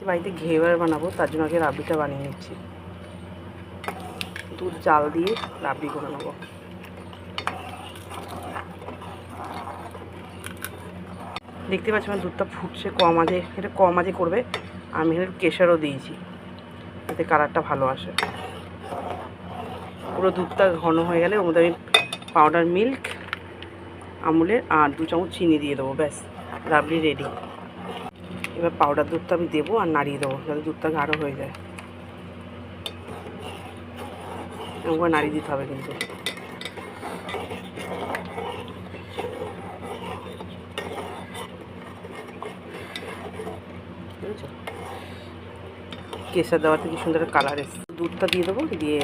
যে বাড়িতে ঘেবার বানাবো, তার জন্য আগে রাবড়িটা বানিয়ে নিচ্ছি। দুধ, জাল দিয়ে রাবড়ি করে নেব। দেখতে পাচ্ছি আমার দুধটা ফুটছে কম আজে এটা কম আজে করবে। আমি এখানে কেশারও দিয়েছি, এতে কালারটা ভালো আসে। পুরো দুধটা ঘন হয়ে গেলে ওর মধ্যে আমি পাউডার মিল্ক আমুলের আর দু চামচ চিনি দিয়ে দেবো, ব্যাস। রাবড়ি রেডি এবার পাউডার দুধটা আমি দেবো আর নাড়িয়ে দেবো, যাতে দুধটা গাঢ় হয়ে যায়। করে নাড়িয়ে দিতে হবে কিন্তু। কেসার দেওয়াতে কি সুন্দর কালার এসছে। দুধটা দিয়ে দেবো, দিয়ে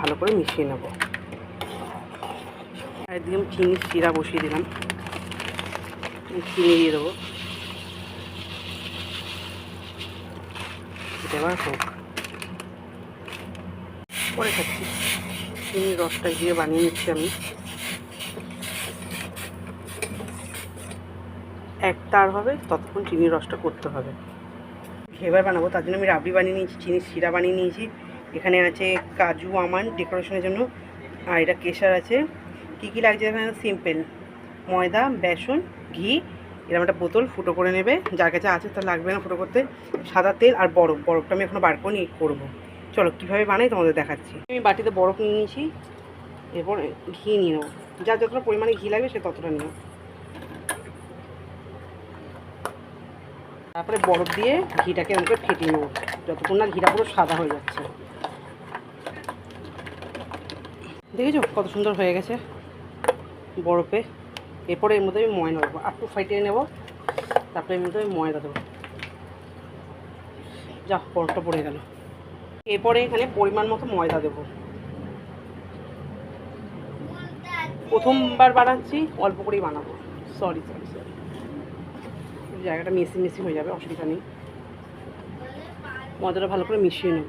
ভালো করে মিশিয়ে নেব। এদিকে আমি চিনি শিরা বসিয়ে দিলাম। চিনি দিয়ে দেবো। এটা এবার হোক পরে খাচ্ছি। চিনির রসটা দিয়ে বানিয়ে নিচ্ছি আমি। এক তার হবে, ততক্ষণ চিনির রসটা করতে হবে। ঘেবার বানাবো, তার জন্য আমি রাবড়ি বানিয়ে নিয়েছি, চিনির শিরা বানিয়ে নিয়েছি। এখানে আছে কাজু আমান ডেকোরেশনের জন্য। আর এটা কেশার আছে। কী কী লাগছে এখানে? সিম্পল। ময়দা, বেসন, ঘি এরকম একটা বোতল ফুটো করে নেবে, যার কাছে আছে তার লাগবে না ফুটো করতে। সাদা তেল আর বরফ, বরফটা আমি এখনও বার করে নিয়ে করব। চলো, কীভাবে বানাই তোমাদের দেখাচ্ছি। আমি বাটিতে বরফ নিয়ে নিয়েছি, এরপর ঘি নিয়ে নেব। যার যতটা পরিমাণে ঘি লাগবে সে ততটা নেব। তারপরে বরফ দিয়ে ঘিটাকে আমাকে ফেটিয়ে নেব, যতক্ষণ না ঘিটা পুরো সাদা হয়ে যাচ্ছে। দেখেছ কত সুন্দর হয়ে গেছে বরফে? এরপরে এর মধ্যে আমি ময়দা দেবো। একটু ফাইটিয়ে নেব। তারপরে এর মধ্যে আমি ময়দা দেবো। যা পরটা পড়ে গেল। এরপরে এখানে পরিমাণ মতো ময়দা দেবো। প্রথমবার বানাচ্ছি, অল্প করেই বানাবো। সরি সরি সরি জায়গাটা মিশি মিশি হয়ে যাবে, অসুবিধা নেই। ময়দাটা ভালো করে মিশিয়ে নেব।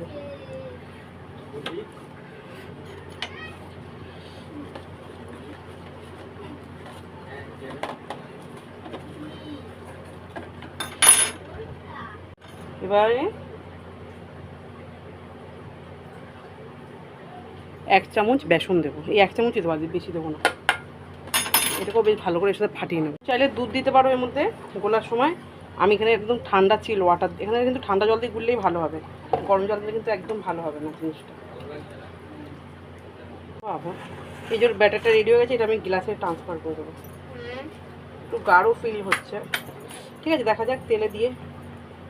এবারে এক চামচ বেসন দেবো। এই এক চামচই দেবো বেশি দেবো না। এটাকেও বেশ ভালো করে এর সাথে ফাটিয়ে নেব। চাইলে দুধ দিতে পারো এর মধ্যে গোলার সময়। আমি এখানে একদম ঠান্ডা ছিল ওয়াটার এখানে কিন্তু ঠান্ডা জল দিয়ে গুললেই ভালো হবে। গরম জল দিলে কিন্তু একদম ভালো হবে না জিনিসটা। বাবা এই যে ব্যাটারটা রেডি হয়ে গেছে এটা আমি গ্লাসে ট্রান্সফার করে দেবো। একটু গাঢ় ফিল হচ্ছে। ঠিক আছে দেখা যাক তেলে দিয়ে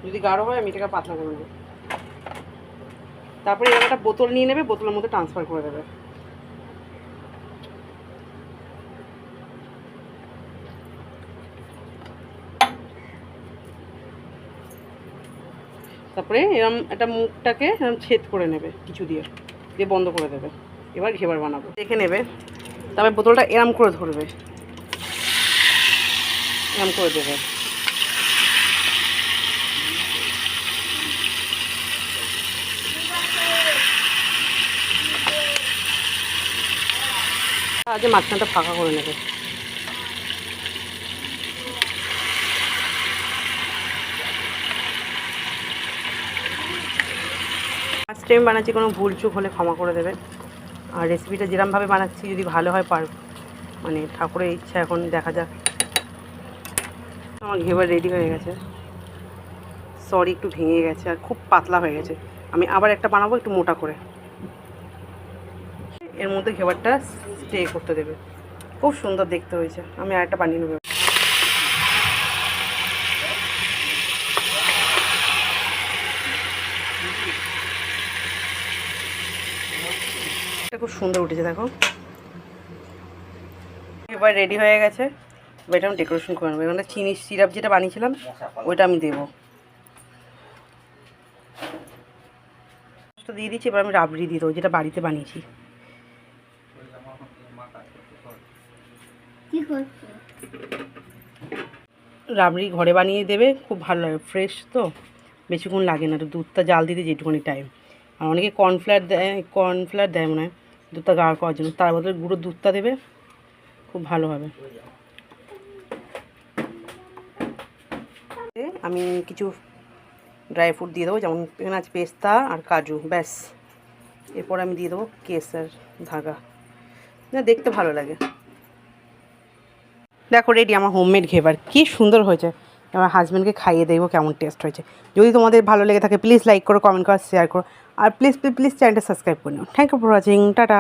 যদি গাঢ় হয়, আমি এটাকে পাতলা করে নেব। তারপরে এরকম একটা বোতল নিয়ে নেবে, বোতলের মধ্যে ট্রান্সফার করে দেবে। তারপরে এরম একটা মুখটাকে এরম ছেদ করে নেবে, কিছু দিয়ে দিয়ে বন্ধ করে দেবে। এবার ঘেবার বানাবো। দেখে নেবে, তারপরে বোতলটা এরম করে ধরবে। এরম করে দেবে। আজ মাঝখানটা ফাঁকা করে নেবে। ফার্স্ট টাইম বানাচ্ছি, কোনো ভুল চুক হলে ক্ষমা করে দেবে। আর রেসিপিটা যেরমভাবে বানাচ্ছি, যদি ভালো হয় পার মানে ঠাকুরের ইচ্ছা, এখন দেখা যাক। আমার ঘেবার রেডি হয়ে গেছে। সরি একটু ভেঙে গেছে আর খুব পাতলা হয়ে গেছে। আমি আবার একটা বানাবো, একটু মোটা করে। এর মধ্যে ঘেবারটা স্টে করতে দেবে। খুব সুন্দর দেখতে হয়েছে। আমি আরেকটা বানিয়ে নেব। এটা খুব সুন্দর উঠেছে, দেখো। এবার রেডি হয়ে গেছে। এবার এটা আমি ডেকোরেশন করে নেব। এখানে চিনি সিরাপ যেটা বানিয়েছিলাম, ওইটা আমি দেবো। দিয়ে দিচ্ছি, এবার আমি রাবড়ি দিয়ে দেবো, যেটা বাড়িতে বানিয়েছি কি করছ রাবড়ি ঘরে বানিয়ে দেবে, খুব ভালো লাগে ফ্রেশ তো। বেশিক্ষণ লাগে না দুধটা জাল দিতে যেটুকুনি টাইম আর অনেকে কর্নফ্লাওয়ার দেয় কর্নফ্লাওয়ার দেয় মনে হয়, দুধটা গাঢ় করার জন্য। তার বদলে গুঁড়ো দুধটা দেবে, খুব ভালো হবে। আমি কিছু ড্রাই ফ্রুট দিয়ে দেবো, যেমন এখানে আছে পেস্তা আর কাজু, ব্যাস। এরপর আমি দিয়ে দেবো কেসার ধাগা। না, দেখতে ভালো লাগে। দেখো রেডি আমার হোমমেড ঘেবার। কি সুন্দর হয়েছে। আমার হাজব্যান্ডকে খাইয়ে দেবো কেমন টেস্ট হয়েছে। যদি তোমাদের ভালো লেগে থাকে প্লিজ লাইক করো কমেন্ট করো শেয়ার করো। আর প্লিজ প্লিজ প্লিজ চ্যানেলটা সাবস্ক্রাইব করে নিও। Thank you for watching tata.